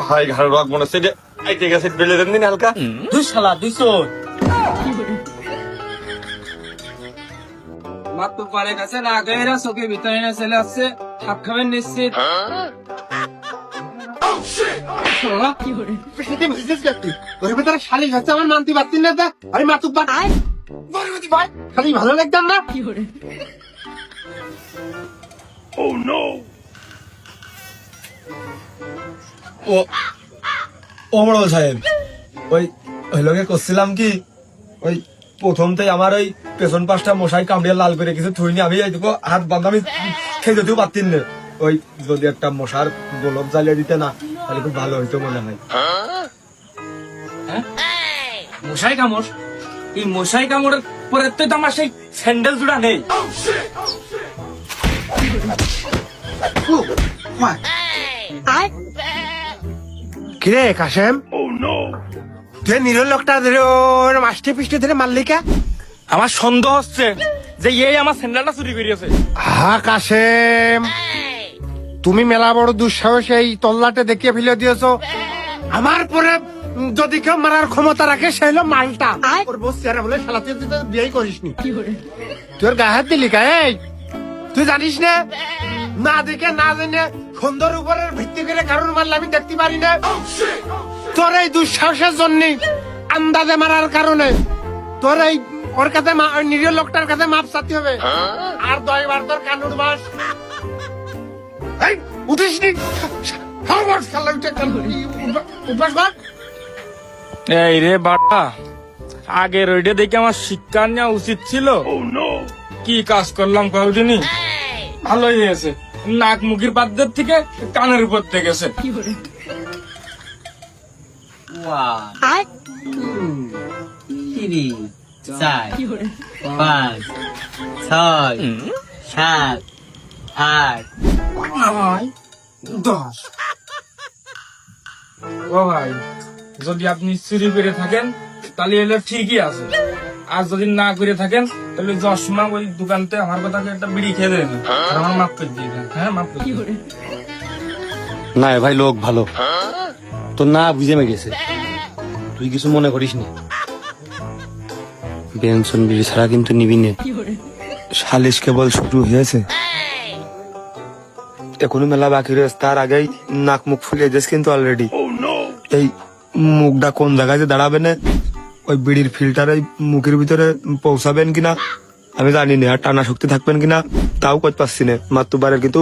ভাই ঘাড় রক মনে হচ্ছে আইতে গেছে বেলে দেন দিন হালকা? দুই শালা দুই চোর। মাত্র পারে কাছে না গেরা চোখে ভিতরে না চলে আসছে হাত খাবেন নিশ্চিত। আমার মানতে পারতি না আরে মাতুক ভাই খালি ভালো লাগতাম না? ও ও বড় সাহেব ওই ওই লোকে করছিলাম কি? ওই প্রথমতেই আমার ওই পেছন পাশটা মশাই কামড়িয়ে লাল করে কিছু থুইনি আমি এই দেখো হাত বান্ধা আমি খেয়ে যেতেও পারতিন না। ওই যদি একটা মশার গোলক জ্বালিয়ে দিতে না তাহলে খুব ভালো হইতো মনে হয়। মশাই কামড়? এই মশাই কামড়ের পরে তো আমার সেই স্যান্ডেল জোড়া নেই। কিরে কাশেম? তুই নিরল লোকটা ধরে ওর মাস্টে ধরে মারলিকা আমার সন্দেহ হচ্ছে যে এই আমার স্যান্ডেলটা চুরি করিয়েছে হা কাশেম। তুমি মেলা বড় দুঃসাহস এই তল্লাটে দেখিয়ে ফেলে দিয়েছ। আমার পরে যদি কেউ মারার ক্ষমতা রাখে সে হলো মালটা। ওর বস চেহারা বলে শালা তুই তো বিয়ে করিসনি। তোর গায়ে হাত দিলি কা? এই। তুই জানিস না? না দেখে না জেনে সুন্দর উপরের ভিত্তি করে কারণ মারলে আমি দেখতে পারি না। তোর এই দুঃসাহসের জন্য আন্দাজে মারার কারণে তোর এই ওর কাছে মা- নিরীহ লোকটার কাছে মাপ চাতে হবে। আর দশবার তোর কানুর এই উঠিস নি। এই রে বাটা আগের ওইটা দেখে আমার শিক্ষা নেওয়া উচিত ছিল। কি কাজ করলাম কয়েকদিনই ভালোই হয়েছে। নাক মুখের বাদ্যের থেকে কানের উপর থেকে গেছে এক চার পাঁচ ছয় সাত আট। দশ। ও ভাই যদি আপনি চুরি করে থাকেন তাহলে এলে ঠিকই আছে। আর যদি না করে থাকেন তাহলে চশমা ওই দোকানতে আমার কথা একটা বিড়ি খেয়ে দেন আর আমার মাফ করে দিয়ে দেন হ্যাঁ মাফ করে না ভাই লোক ভালো। তো না বুঝে মে গেছে। তুই কিছু মনে করিস নি বেনসন বিড়ি ছাড়া কিন্তু নিবি নে। সালিশ কেবল শুরু হয়েছে। এখনও মেলা বাকি রয়েছে। তার আগেই নাক মুখ ফুলিয়ে যাস কিন্তু অলরেডি এই মুখটা কোন জায়গায় যে দাঁড়াবে না? ওই বিড়ির ফিল্টার ওই মুখের ভিতরে পৌঁছাবেন কিনা? আমি জানি না, আর টানা শক্তি থাকবেন কিনা? তাও করতে পারছি না। মাত্র বারের কিন্তু